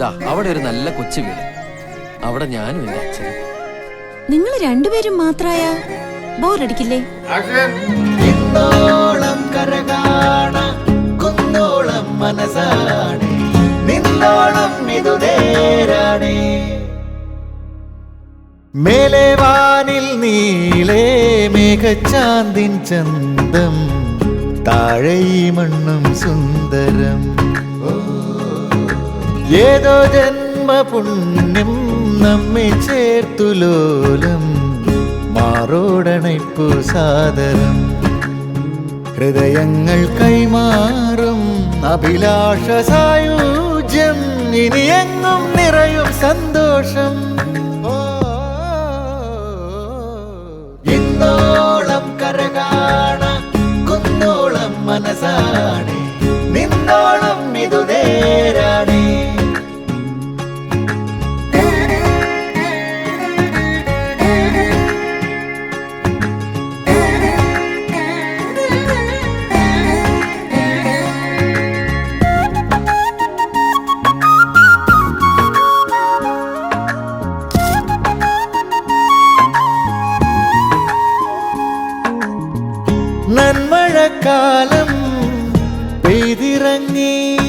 ദാ അവിടെ ഒരു നല്ല കൊച്ചു വീട്. അവിടെ ഞാനും എന്റെ അച്ഛനും. നിങ്ങൾ രണ്ടുപേരും മാത്രായ? ബോറടിക്കില്ലേ? ഇന്നോളം കരകാണ കുന്നോളം മനസ്സാണ് നിന്നോളം ഇതു നേരാണ്. മേലെ വാനിൽ നീളേ മേഘച്ചാന്തിൻ ചന്തം താഴെ ഈ മണ്ണും സുന്ദരം. ഏതോ ജന്മപുണ്യം നമ്മെ ചേർത്തു ലോലം മാറോടണയ്പു സാദരം. ഹൃദയങ്ങൾ കൈമാറും അഭിലാഷ സായുജ്യം ഇനിയെങ്ങും നിറയും സന്തോഷം. ഇന്നോളം കരകാണ കുന്നോളം മനസ്സാണ് നന്മഴക്കാലം പെയ്തിറങ്ങി.